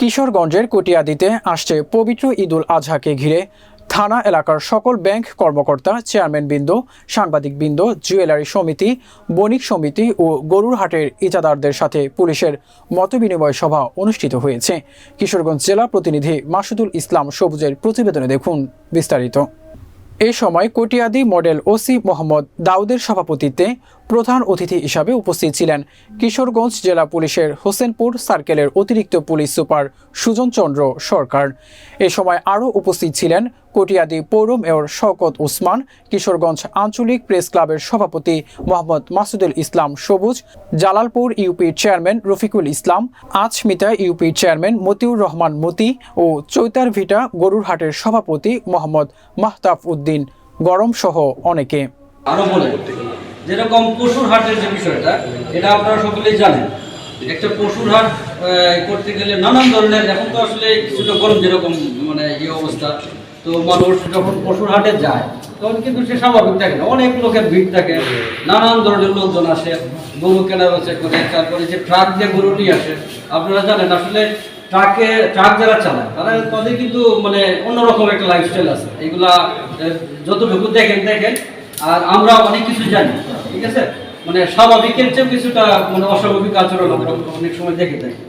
কিশোরগঞ্জের কটিয়াদিতে আসছে পবিত্র ঈদুল আজহাকে ঘিরে থানা এলাকার সকল ব্যাংক কর্মকর্তা, চেয়ারম্যান বৃন্দ, সাংবাদিক বৃন্দ, জুয়েলারি সমিতি, বণিক সমিতি ও গরুর হাটের ইজাদারদের সাথে পুলিশের মতবিনিময় সভা অনুষ্ঠিত হয়েছে। কিশোরগঞ্জ জেলা প্রতিনিধি মাসুদুল ইসলাম সবুজের প্রতিবেদনে দেখুন বিস্তারিত। এ সময় কটিয়াদি মডেল ওসি মোহাম্মদ দাউদের সভাপতিত্বে প্রধান অতিথি হিসাবে উপস্থিত ছিলেন কিশোরগঞ্জ জেলা পুলিশের হোসেনপুর সার্কেলের অতিরিক্ত পুলিশ সুপার সুজন চন্দ্র সরকার। এ সময় আরও উপস্থিত ছিলেন কটিয়াদি পৌর মেয়র শওকত উসমান, কিশোরগঞ্জ আঞ্চলিক প্রেস ক্লাবের সভাপতি মোহাম্মদ মাসুদুল ইসলাম সবুজ, জালালপুর ইউপির চেয়ারম্যান রফিকুল ইসলাম আজমিতা ইউপির চেয়ারম্যান মতিউর রহমান মতি ও চৈতার ভিটা গরুরহাটের সভাপতি মোহাম্মদ মাহতাব উদ্দিন। গরম সহ অনেকে। যেরকম পশুর হাটের যে বিষয়টা, এটা আপনারা সকলেই জানেন। একটা পশুর হাট করতে গেলে নানান ধরনের, এখন তো আসলে কিছুটা গরম যেরকম মানে এই অবস্থা। তো মানুষ যখন পশুর হাটে যায়, তখন কিন্তু সে স্বাভাবিক থাকে না। অনেক লোকের ভিড় থাকে। নানান ধরনের লোকজন আসে। গরু কেনা বেচা করে। তারপরে যে ট্রাক দিয়ে গরু নিয়ে আসে, আপনারা জানেন, আসলে ট্রাকে, ট্রাক যারা চালায়, তারা তাদের কিন্তু মানে অন্যরকম একটা লাইফস্টাইল আছে। এগুলা যতটুকু দেখেন দেখেন। আর আমরা অনেক কিছু জানি, ঠিক আছে? মানে স্বাভাবিকের চেয়ে কিছুটা মানে অস্বাভাবিক আচরণ আমরা অনেক সময় দেখে থাকি।